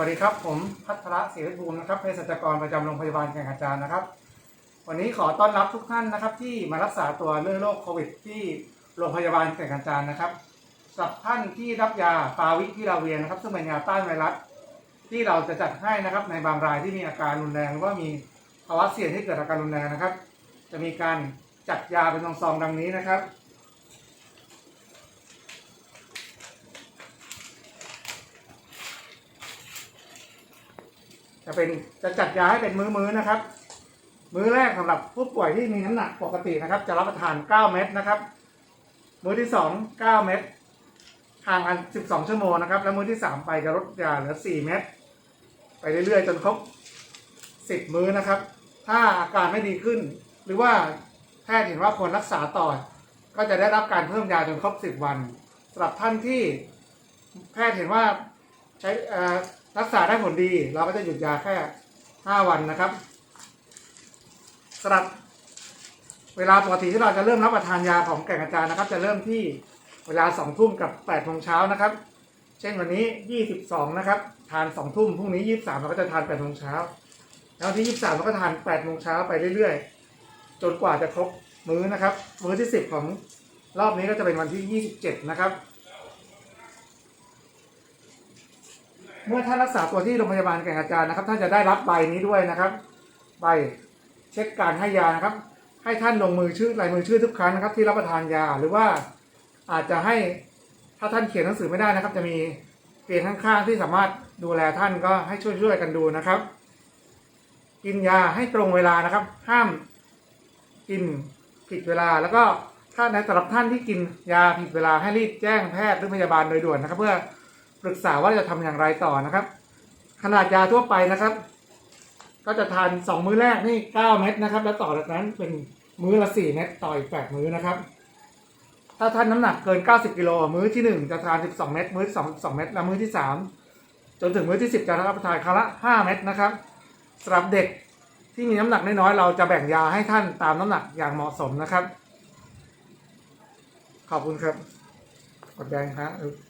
วัสดีครับ ผมพัทระศรีวิบูลย์นะครับเภสัชกรประจำโรงพยาบาลแก่งกระจานนะครับ วันนี้ขอต้อนรับทุกท่านนะครับ ที่มารักษาตัวเรื่องโรคโควิด ที่โรงพยาบาลแก่งกระจานนะครับสำหรับท่านที่รับยาฟาวิพิลาเวียนะครับ ซึ่งเป็นยาต้านไวรัสที่เราจะจัดให้นะครับในบางรายที่มีอาการรุนแรงหรือว่ามีภาวะเสี่ยงที่เกิดอาการรุนแรงนะครับ จะมีการจัดยาเป็นซองๆดังนี้นะครับ จะเป็นจะจัดยาให้เป็นมื้อๆนะครับ มื้อแรกสำหรับผู้ป่วยที่มีน้ำหนักปกตินะครับ จะรับประทาน 9 เม็ดนะครับ มื้อที่ 2 9 เม็ดห่างกัน 12 ชั่วโมงนะครับ แล้วมื้อที่ 3 ไปจะลดยาเหลือ 4 เม็ดไปเรื่อยๆ จนครบ 10 มื้อนะครับ ถ้าอาการไม่ดีขึ้น หรือว่าแพทย์เห็นว่าควรรักษาต่อ ก็จะได้รับการเพิ่มยาจนครบ 10 วันสำหรับท่านที่แพทย์เห็นว่า ใช้รักษาได้ผลดี เราก็จะหยุดยาแค่ 5 วันนะครับสำหรับเวลาปกติที่เราจะเริ่มรับประทานยาของแก่งกระจานนะครับ จะเริ่มที่เวลา2ทุ่มกับ8โมงเช้านะครับ เช่นวันนี้22นะครับ ทาน2ทุ่มพรุ่งนี้23เราก็จะทาน8โมงเช้าแล้วที่23เราก็ทาน8โมงเช้าไปเรื่อยๆ จนกว่าจะครบมื้อนะครับ มื้อที่10ของรอบนี้ก็จะเป็นวันที่27นะครับ เมื่อท่านรักษาตัวที่โรงพยาบาลแก่งกระจานนะครับ ท่านจะได้รับใบนี้ด้วยนะครับ ใบเช็คการให้ยานะครับ ให้ท่านลงมือชื่อลายมือชื่อทุกครั้งนะครับ ที่รับประทานยาหรือว่าอาจจะให้ถ้าท่านเขียนหนังสือไม่ได้นะครับ จะมีเตียงข้างๆที่สามารถดูแลท่านก็ให้ช่วยๆกันดูนะครับ กินยาให้ตรงเวลานะครับ ห้ามกินผิดเวลาแล้วก็ถ้าในสำหรับท่านที่กินยาผิดเวลาให้รีบแจ้งแพทย์หรือพยาบาลโดยด่วนนะครับ เพื่อ ปรึกษาว่าจะทำอย่างไรต่อนะครับ ขนาดยาทั่วไปนะครับ ก็จะทานสองมื้อแรกนี่เก้าเม็ดนะครับ แล้วต่อจากนั้นเป็นมื้อละสี่เม็ดต่ออีกแปดมื้อนะครับ ถ้าท่านน้ำหนักเกิน 90กิโลมื้อที่หนึ่งจะทาน 12 เม็ดมื้อที่สองสองเม็ดและมื้อที่สามจนถึงมื้อที่ 10 จะรับประทานครั้งละ 5 เม็ดนะครับสำหรับเด็กที่มีน้ำหนักน้อยๆเราจะแบ่งยาให้ท่านตามน้ำหนักอย่างเหมาะสมนะครับ ขอบคุณครับกดแดงครับ